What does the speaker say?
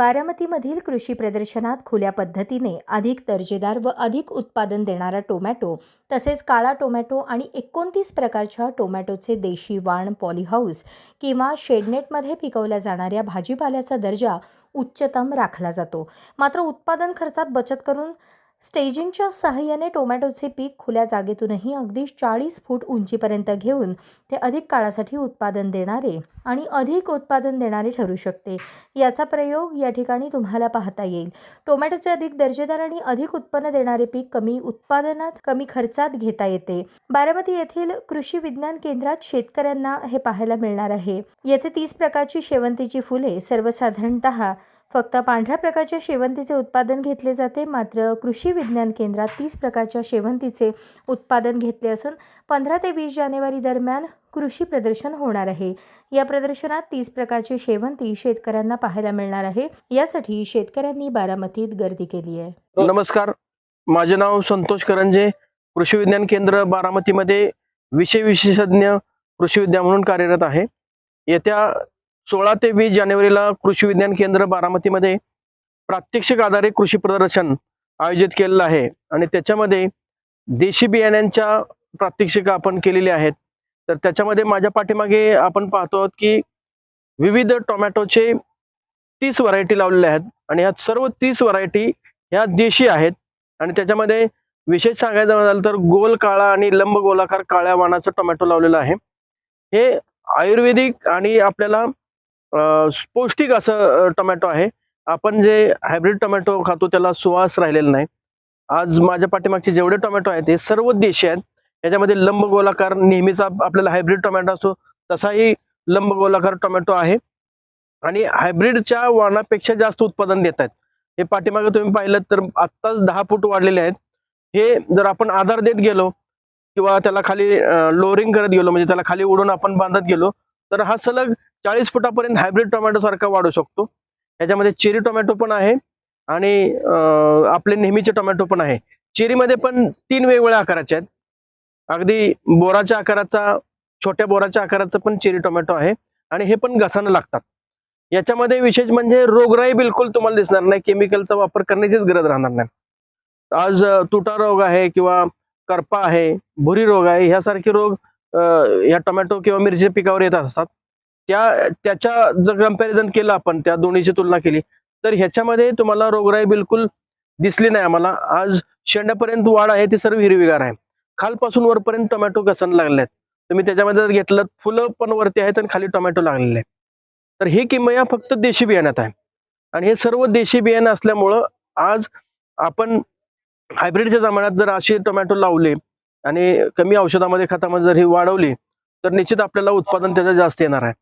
बारामतीमधील कृषी प्रदर्शनात खुल्या पद्धतीने अधिक दर्जेदार व अधिक उत्पादन देणारा टोमॅटो तसेच काळा टोमॅटो आणि एकोणतीस प्रकारच्या टोमॅटोचे देशी वाण पॉलीहाऊस किंवा शेडनेटमध्ये पिकवल्या जाणाऱ्या भाजीपाल्याचा दर्जा उच्चतम राखला जातो. मात्र उत्पादन खर्चात बचत करून स्टेजिंगच्या सहाय्याने टोमॅटोचे पीक खुल्या जागेतूनही अगदी चाळीस फूट उंचीपर्यंत घेऊन ते अधिक काळासाठी उत्पादन देणारे आणि अधिक उत्पादन देणारे ठरू शकते. याचा प्रयोग या ठिकाणी तुम्हाला पाहता येईल. टोमॅटोचे अधिक दर्जेदार आणि अधिक उत्पन्न देणारे पीक कमी उत्पादनात कमी खर्चात घेता येते. बारामती येथील कृषी विज्ञान केंद्रात शेतकऱ्यांना हे पाहायला मिळणार आहे. येथे तीस प्रकारची शेवंतीची फुले सर्वसाधारणतः फक्त पांढऱ्या प्रकारच्या शेवंतीचे उत्पादन घेतले जाते मात्र कृषी विज्ञान केंद्रात तीस प्रकारच्या शेवंतीचे उत्पादन घेतले असून पंधरा ते वीस जानेवारी दरम्यान कृषी प्रदर्शन होणार आहे. या प्रदर्शनात तीस प्रकारचे शेवंती शेतकऱ्यांना पाहायला मिळणार आहे. यासाठी शेतकऱ्यांनी बारामतीत गर्दी केली आहे. नमस्कार माझे नाव संतोष करंजे. कृषी विज्ञान केंद्र बारामतीमध्ये विषय विशेषज्ञ कृषी विद्या म्हणून कार्यरत आहे. येत्या सोळा ते वीस जानेवारीला कृषी विज्ञान केंद्र बारामतीमध्ये प्रात्यक्षिक आधारित कृषी प्रदर्शन आयोजित केलेलं आहे. आणि त्याच्यामध्ये देशी बियाण्यांच्या प्रात्यक्षिका आपण केलेली आहेत. तर त्याच्यामध्ये माझ्या पाठीमागे आपण पाहतो आहोत की विविध टोमॅटोचे तीस व्हरायटी लावलेल्या आहेत. आणि ह्या सर्व तीस व्हरायटी ह्या देशी आहेत. आणि त्याच्यामध्ये विशेष सांगायचं झालं तर गोल काळा आणि लंब गोलाकार काळ्या वाणाचं टोमॅटो लावलेलं आहे. हे आयुर्वेदिक आणि आपल्याला पौष्टिक असं टोमॅटो आहे. आपण जे हायब्रिड टोमॅटो खातो त्याला सुवास राहिलेला नाही. आज माझ्या पाठीमागचे जेवढे टोमॅटो आहेत ते सर्व देशी आहेत. याच्यामध्ये लंब गोलाकार नेहमीचा आपल्याला हायब्रिड टोमॅटो असतो तसाही लंब गोलाकार टोमॅटो आहे. आणि हायब्रिडच्या वाणापेक्षा जास्त उत्पादन देत आहेत. हे पाठीमागे तुम्ही पाहिलं तर आत्ताच दहा फूट वाढलेले आहेत. हे जर आपण आधार देत गेलो किंवा त्याला खाली लोअरिंग करत गेलो म्हणजे त्याला खाली उडून आपण बांधत गेलो तर हा सलग चाळीस फुटापर्यंत हायब्रिड टोमॅटो सारखा वाढू शकतो. याच्यामध्ये चेरी टोमॅटो पण आहे आणि आपले नेहमीचे टोमॅटो पण आहे. चेरीमध्ये पण तीन वेगवेगळ्या आकाराचे आहेत. अगदी बोराच्या आकाराचा छोट्या बोराच्या आकाराचा पण चेरी टोमॅटो आहे आणि हे पण घसानं लागतात. याच्यामध्ये विशेष म्हणजे रोगराई बिलकुल तुम्हाला दिसणार नाही. केमिकलचा वापर करण्याचीच गरज राहणार नाही. आज तुटा रोग आहे किंवा करपा आहे भुरी रोग आहे ह्यासारखे रोग या टोमॅटो किंवा मिरची पिकावर येत असतात. त्या त्याच्या जर कंपॅरिझन केलं आपण त्या दोन्हीची तुलना केली तर ह्याच्यामध्ये तुम्हाला रोगराई बिलकुल दिसली नाही आम्हाला. आज शेंड्यापर्यंत वाढ आहे ती सर्व हिरवीगार आहे. खालपासून वरपर्यंत टोमॅटो घसन लागले आहेत तुम्ही त्याच्यामध्ये जर घेतलं फुलं पण वरती आहेत आणि खाली टोमॅटो लागलेले. आहेत तर हे किमया फक्त देशी बियाण्यात आहे. आणि हे सर्व देशी बियाणं असल्यामुळं आज आपण हायब्रिडच्या जमान्यात जर असे टोमॅटो लावले आणि कमी औषधामध्ये खतामध्ये जर ही वाढवली तर निश्चित आपल्याला उत्पादन त्याचं जास्त येणार आहे.